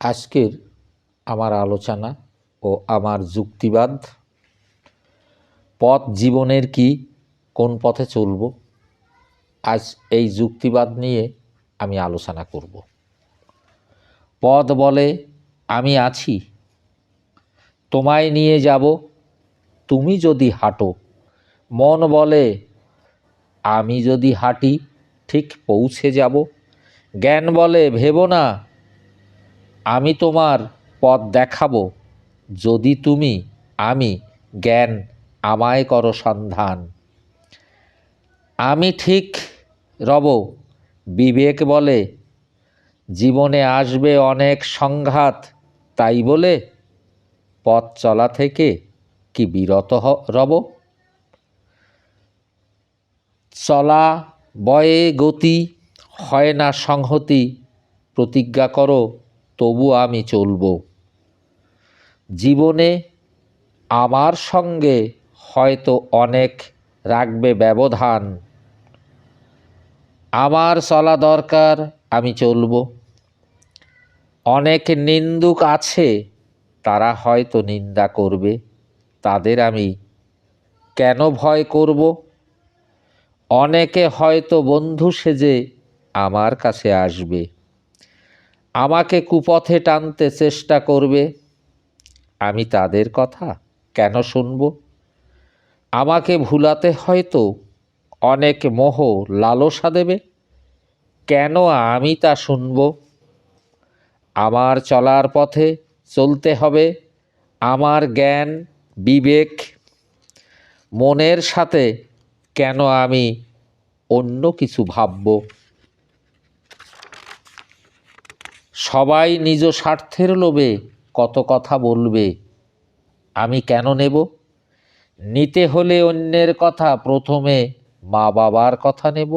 আজকের আমার আলোচনা ও আমার যুক্তিবাদ, পথ জীবনের কি, কোন পথে চলব, আজ এই যুক্তিবাদ নিয়ে আমি আলোচনা করব। পথ বলে, আমি আছি, তোমায় নিয়ে যাব, তুমি যদি হাঁটো, মন বলে, আমি যদি হাঁটি, ঠিক পৌঁছে যাব, জ্ঞান বলে, ভেবো না আমি তোমার পথ দেখাবো। যদি তুমি, আমি জ্ঞান আমায় করো সন্ধান। আমি ঠিক রব, বিবেক বলে, জীবনে আসবে অনেক সংঘাত, তাই বলে, পথ চলা থেকে কি বিরত রব? চলা বয়ে গতি, হয় না সংহতি, প্রতিজ্ঞা করো তবু আমি চলব। জীবনে আমার সঙ্গে হয়তো অনেক রাখবে ব্যবধান। আমার চলা দরকার, আমি চলব। অনেক নিন্দুক আছে, তারা হয়তো নিন্দা করবে। তাদের আমি কেন ভয় করব? অনেকে হয়তো বন্ধু সেজে আমার কাছে আসবে। আমাকে কুপথে টানতে চেষ্টা করবে? আমি তাদের কথা কেন শুনব? আমাকে ভুলাতে হয়তো অনেক মোহ লালসা দেবে। কেন আমি তা শুনব? আমার চলার পথে চলতে হবে। আমার জ্ঞান, বিবেক, মনের সাথে কেন আমি অন্য কিছু ভাবব? সবাই নিজ স্বার্থের লোভে কত কথা বলবে, আমি কেন নেব? নিতে হলে অন্যের কথা প্রথমে মা বাবার কথা নেব।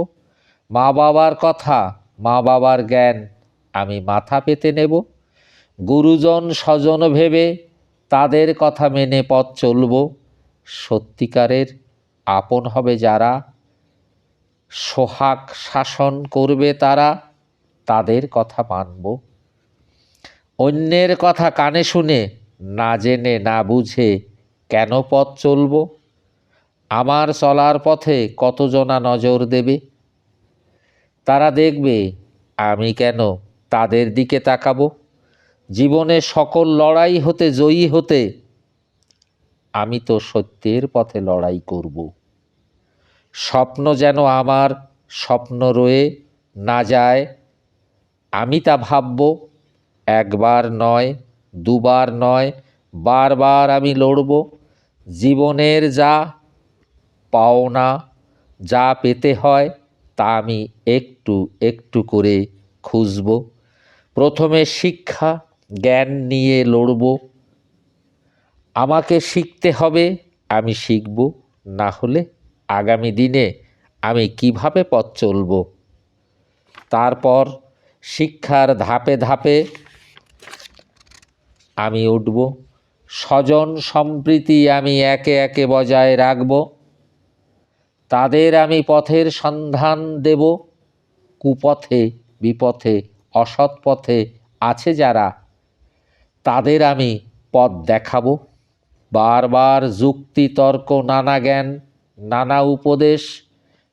মা বাবার কথা, মা বাবার জ্ঞান আমি মাথা পেতে নেব। গুরুজন স্বজন ভেবে তাদের কথা মেনে পথ চলব। সত্যিকারের আপন হবে যারা, সোহাগ শাসন করবে তারা, তাদের কথা মানব। অন্যের কথা কানে শুনে, না জেনে, না বুঝে কেন পথ চলব? আমার চলার পথে কতজনা নজর দেবে? তারা দেখবে, আমি কেন তাদের দিকে তাকাবো? জীবনে সকল লড়াই হতে, জয়ী হতে আমি তো সত্যের পথে লড়াই করব। স্বপ্ন যেন আমার স্বপ্ন রয়ে না যায়, আমি তা ভাবব। একবার নয়, দুবার নয়, বারবার আমি লড়ব। জীবনের যা পাওনা, যা পেতে হয়, তা আমি একটু একটু করে খুঁজব। প্রথমে শিক্ষা, জ্ঞান নিয়ে লড়ব। আমাকে শিখতে হবে, আমি শিখব। না হলে আগামী দিনে আমি কীভাবে পথ চলব? তারপর শিক্ষার ধাপে ধাপে আমি উঠব। স্বজন সম্প্রীতি আমি একে একে বজায় রাখব। তাদের আমি পথের সন্ধান দেব। কুপথে, বিপথে, অসৎ পথে আছে যারা, তাদের আমি পথ দেখাবো। বারবার যুক্তি, তর্ক, নানা জ্ঞান, নানা উপদেশ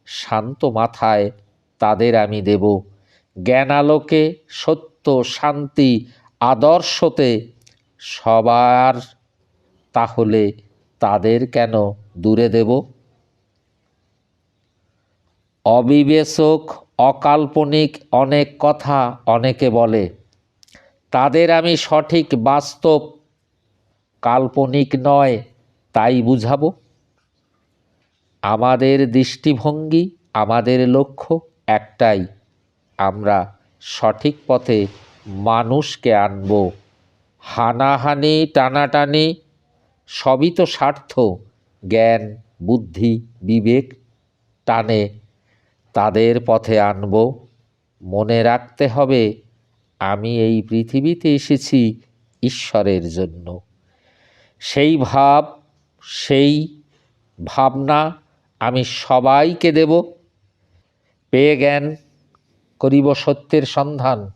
শান্ত মাথায় তাদের আমি দেব। জ্ঞানালোকে সত্য, শান্তি, আদর্শতে সবার, তাহলে তাদের কেন দূরে দেব? অবিবেচক, অকাল্পনিক অনেক কথা অনেকে বলে, তাদের আমি সঠিক বাস্তব, কাল্পনিক নয়, তাই বুঝাবো। আমাদের দৃষ্টিভঙ্গি, আমাদের লক্ষ্য একটাই, আমরা সঠিক পথে মানুষকে আনব। হানাহানি, টানাটানি, সবই তো স্বার্থ, জ্ঞান, বুদ্ধি, বিবেক, টানে। তাদের পথে আনব। মনে রাখতে হবে, আমি এই পৃথিবীতে এসেছি ঈশ্বরের জন্য। সেই ভাব, সেই ভাবনা আমি সবাইকে দেব। পেয়ে জ্ঞান করিব সত্যের সন্ধান।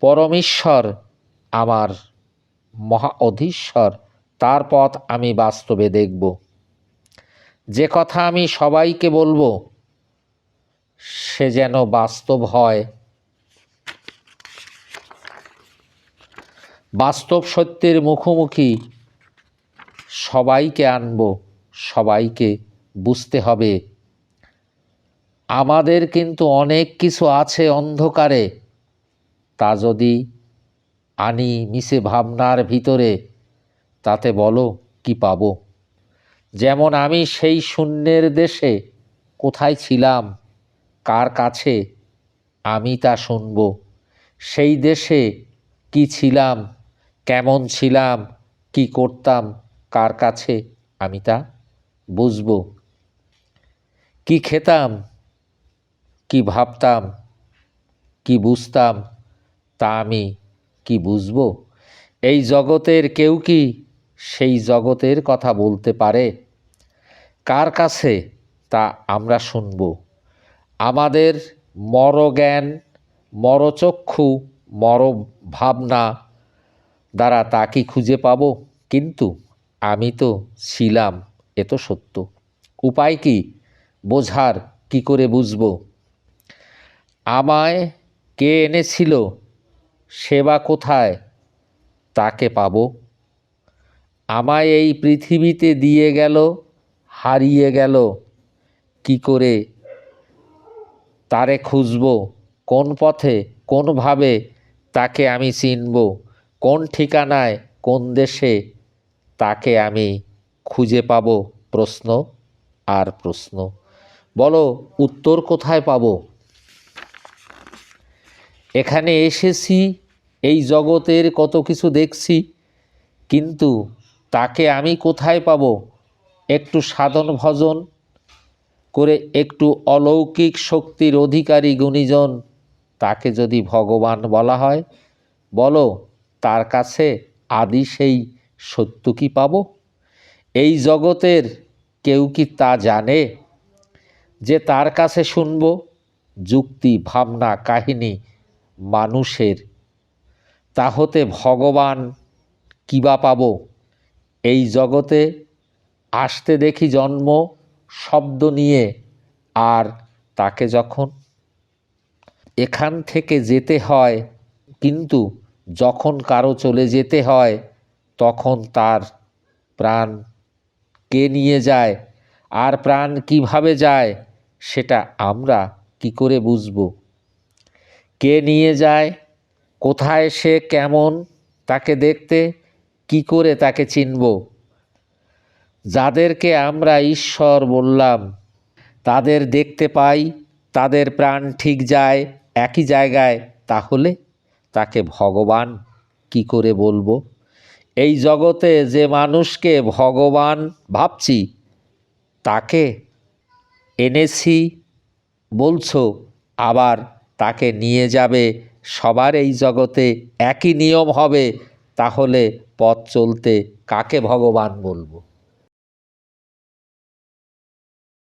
পরমেশ্বর আমার মহা অধীশ্বর, তার পথ আমি বাস্তবে দেখব। যে কথা আমি সবাইকে বলব, সে যেন বাস্তব হয়। বাস্তব সত্যের মুখোমুখি সবাইকে আনব, সবাইকে বুঝতে হবে। আমাদের কিন্তু অনেক কিছু আছে অন্ধকারে, তা যদি আনি মিশে ভাবনার ভিতরে, তাতে বলো কি পাবো? যেমন আমি সেই শূন্যের দেশে কোথায় ছিলাম, কার কাছে আমি তা শুনব? সেই দেশে কি ছিলাম, কেমন ছিলাম, কি করতাম, কার কাছে আমি তা বুঝব? কি খেতাম, কি ভাবতাম, কি বুঝতাম, তা আমি কি বুঝব? এই জগতের কেউ কি সেই জগতের কথা বলতে পারে? কার কাছে তা আমরা শুনব? আমাদের মরজ্ঞান, মরচক্ষু মর ভাবনা দ্বারা তা কি খুঁজে পাবো? কিন্তু আমি তো ছিলাম, এ তো সত্য। উপায় কি? বোঝার কি করে বুঝব? আমায় কে এনেছিল? সেবা কোথায়? তাকে পাবো। আমায় এই পৃথিবীতে দিয়ে গেল, হারিয়ে গেল। কি করে? তারে খুঁজব। কোন পথে? কোনভাবে তাকে আমি চিনব। কোন ঠিকানায়? কোন দেশে? তাকে আমি খুঁজে পাব। প্রশ্ন আর প্রশ্ন। বলো, উত্তর কোথায় পাবো? এখানে এসেছি এই জগতের কত কিছু দেখছি, কিন্তু তাকে আমি কোথায় পাবো? একটু সাধন ভজন করে একটু অলৌকিক শক্তির অধিকারী গুণীজন তাকে যদি ভগবান বলা হয়, বলো, তার কাছে আদি সেই সত্য কি পাব? এই জগতের কেউ কি তা জানে যে তার কাছে শুনব? যুক্তি, ভাবনা, কাহিনী মানুষের তা হতে ভগবান কিবা পাবো? এই জগতে আসতে দেখি জন্ম, শব্দ নিয়ে, আর তাকে যখন এখান থেকে যেতে হয়, কিন্তু যখন কারও চলে যেতে হয়, তখন তার প্রাণ কে নিয়ে যায়, আর প্রাণ কীভাবে যায়, সেটা আমরা কি করে বুঝব? কে নিয়ে যায় কোথায় সে কেমন, তাকে দেখতে কি করে তাকে চিনব? যাদেরকে আমরা ঈশ্বর বললাম, তাদের দেখতে পাই, তাদের প্রাণ ঠিক যায় একই জায়গায়, তাহলে তাকে ভগবান কি করে বলব? এই জগতে যে মানুষকে ভগবান ভাবছি, তাকে এনেছি বলছো, আবার তাকে নিয়ে যাবে সবার এই জগতে একই নিয়ম হবে তাহলে পথ চলতে কাকে ভগবান বলব?